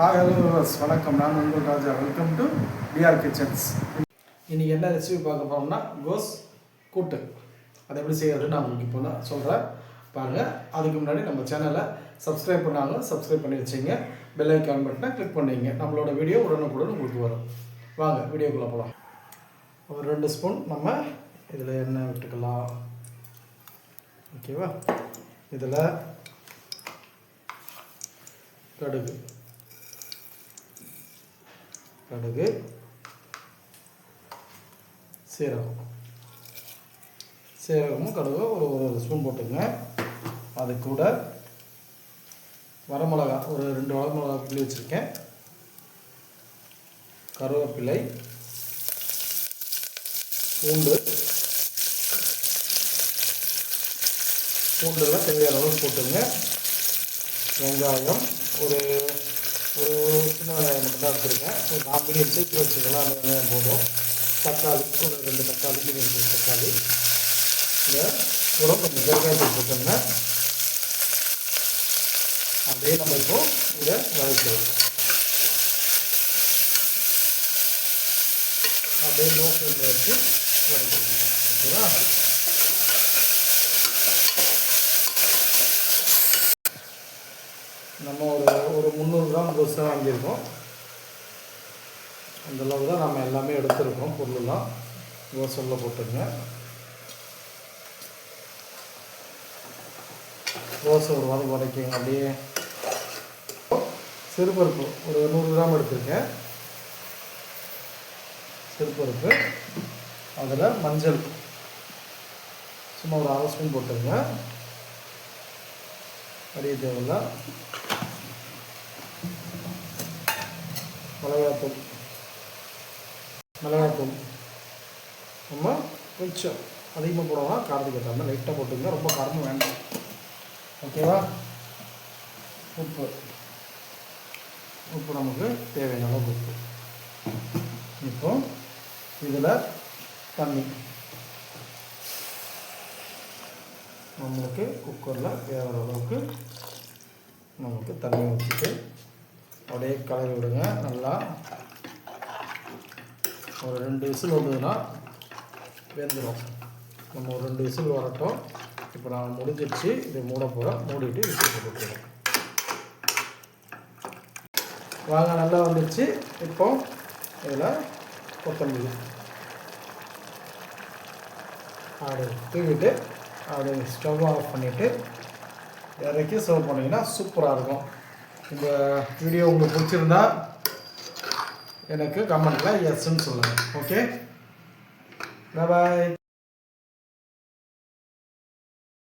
Hi hello வணக்கம். நான் உங்கள் Raja. Welcome to TR kitchens இன்றைக்கி என்ன ரெசிபி பார்க்க போகிறோம்னா கோஸ் கூட்டு. அதை எப்படி செய்யறது நான் உங்களுக்கு இப்போ தான் சொல்கிறேன் பாருங்கள் அதுக்கு முன்னாடி நம்ம சேனலை சப்ஸ்கிரைப் பண்ணாலும் சப்ஸ்கிரைப் பண்ணி வச்சுங்க. பெல் ஐக்கான் பட்டனை கிளிக் பண்ணிங்க. நம்மளோட வீடியோ உடனுக்குடன் உங்களுக்கு வரும். வாங்க வீடியோக்குள்ளே போகலாம் ஒரு ரெண்டு ஸ்பூன் நம்ம இதில் எண்ணெய் விட்டுக்கலாம். ஓகேவா இதில் கடுகு. கடுகு சீரகம். சீரகமும் கடுகு ஒரு ஒரு ஸ்பூன் போட்டுங்க. அது கூட வரமிளகா ஒரு ரெண்டு வரமிளகா புள்ளி வச்சுருக்கேன். கருவேப்பிலை பூண்டு. பூண்டுலாம் தேவையான அளவு போட்டுங்க. வெங்காயம் ஒரு ஒரு சின்ன வெங்காயம் மட்டும் தான் எடுத்துருக்கேன் ஒரு நாலு மீடியம் சைஸ் வச்சுக்கலாம் அந்த வெங்காயம் போதும். தக்காளி ஒரு ரெண்டு தக்காளி மீடியம் சைஸ் தக்காளி. இதை கூட கொஞ்சம் பெருங்காயத்தூள் போட்டுங்க அப்படியே நம்ம இப்போ இதை வதக்கலாம் அப்படியே லோ ஃப்ளேமில் வச்சு வதக்கணும் ஓகேவா? நம்ம ஒரு ஒரு முந்நூறு கிராம் தோசை தான் வாங்கியிருக்கோம். அந்த அளவு தான் நம்ம எல்லாமே எடுத்துருக்கோம் பொருளெல்லாம். தோசையில் உள்ள போட்டுருங்க ஒரு வாரம் வதக்கிங்க அப்படியே சிறுபருப்பு ஒரு நூறு கிராம் எடுத்திருக்கேன். சிறுபருப்பு அதில் மஞ்சள். சும்மா ஒரு அரை ஸ்பூன் போட்டுருங்க. அறிய தேவையில்லை. மிளகாத்தூள் மிளகாத்தூள் நம்ம கொஞ்சம் அதிகமாக போடலாம் காரத்துக்கு ஏற்ற மாதிரி லைட்டாக போட்டுங்க ரொம்ப காரமும் வேண்டாம். ஓகேவா உப்பு. உப்பு நமக்கு தேவையான அளவு உப்பு. இப்போ இதில் தண்ணி. நம்மளுக்கு குக்கரில் வேகிற அளவுக்கு நமக்கு தண்ணி ஊற்றிட்டு அப்படியே கலரி விடுங்க நல்லா. ஒரு ரெண்டு விசில் வந்ததுன்னா வெந்துடும் நம்ம ஒரு ரெண்டு விசில் வரட்டும். இப்போ நான் முடிஞ்சிடுச்சு இதை மூட போகிறேன் மூடிட்டு விசில் போட்டுருவோம் வாங்க நல்லா வந்துடுச்சு இப்போ இதில் கொத்தமல்லி. அப்படி தூவிட்டு அப்படி ஸ்டவ் ஆஃப் பண்ணிவிட்டு இறக்கி சர்வ் பண்ணிங்கன்னா சூப்பராக இருக்கும். இந்த வீடியோ உங்களுக்கு பிடிச்சிருந்தா எனக்கு கமெண்ட்டில் எஸ்ன்னு சொல்லுங்கள் ஓகே பாய்